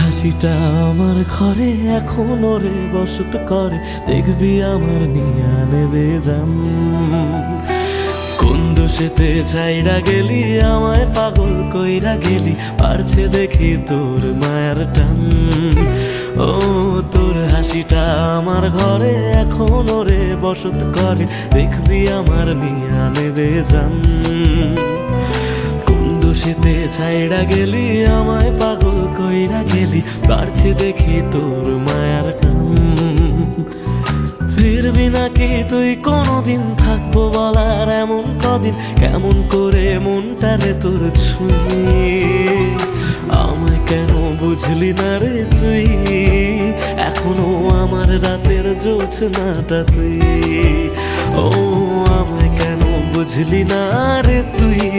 হাসিটা আমার ঘরে এখনও রে বসত করে। দেখবি আমার নিয়া নেবে যান কোন দোষেতে চাইরা গেলি, আমায় পাগল কইরা গেলি, পারছে দেখি তোর মায়ার টান। ও, তোর হাসিটা আমার ঘরে এখন রে বসত করে, দেখবি আমার নিয়া নেবে যান দোষেতে ছাইড়া গেলি, আমায় পাগল কইরা গেলি বাড়ছে দেখি তোর মায়ার নাকি তুই কোনোদিন থাকব বলার এমন কদিন? কেমন করে মনটারে তোর ছুঁয়ে? আমায় কেন বুঝলি না রে তুই? এখনও আমার রাতের জোছনাটা তুই। ও, আমায় কেন বুঝলি না রে তুই?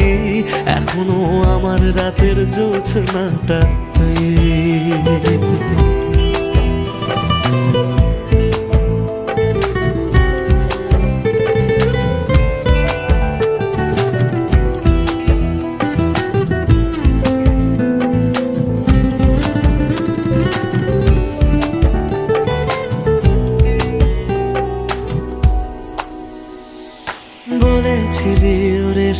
এখনও আমার রাতের জোছনাটা তুই।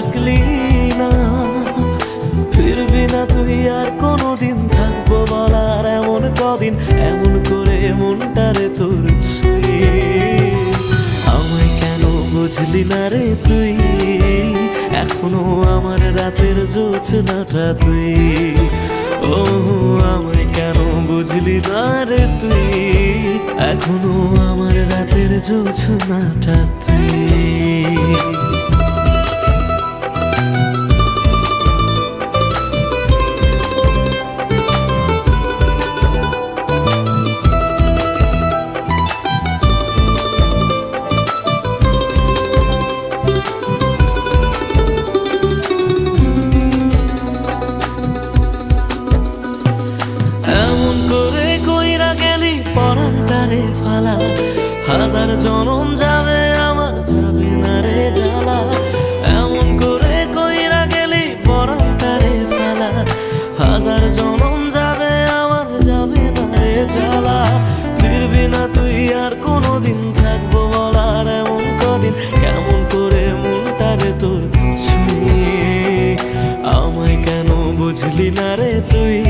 ডাকলি না। ফিরবি না তুই আর কোনোদিন থাকব বলার এমন কদিন, এমন করে মনটারে তোর আমায় কেন বুঝলি না রে তুই? এখনও আমার রাতের জোছনাটা তুই। ও আমায় কেন বুঝলি না রে তুই? এখনও আমার রাতের জোছনাটা তুই। ফালা। হাজার জনম যাবে, আমার যাবে না রে জ্বালা। এমন করে কইরা গেলি পরমটারে ফালা। হাজার জনম যাবে, আমার যাবে না রে জ্বালা। ফিরবি না তুই আর কোনোদিন থাকব বলার এমন কদিন। কেমন করে মনটারে তোর আমায় কেন বুঝলি না রে তুই?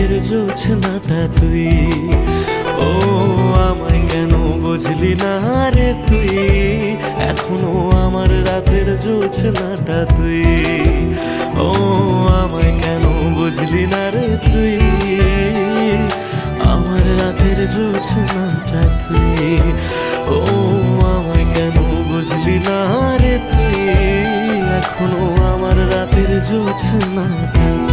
রাতের জোছনাটা তুই। ও, আমায় কেন বুঝলি না রে তুই? এখনও আমার রাতের জোছনাটা তুই। ও, আমায় কেন বুঝলি না রে তুই? আমার রাতের জোছনাটা তুই। ও, আমায় কেন বুঝলি না রে তুই? এখনও আমার রাতের জোছনাটা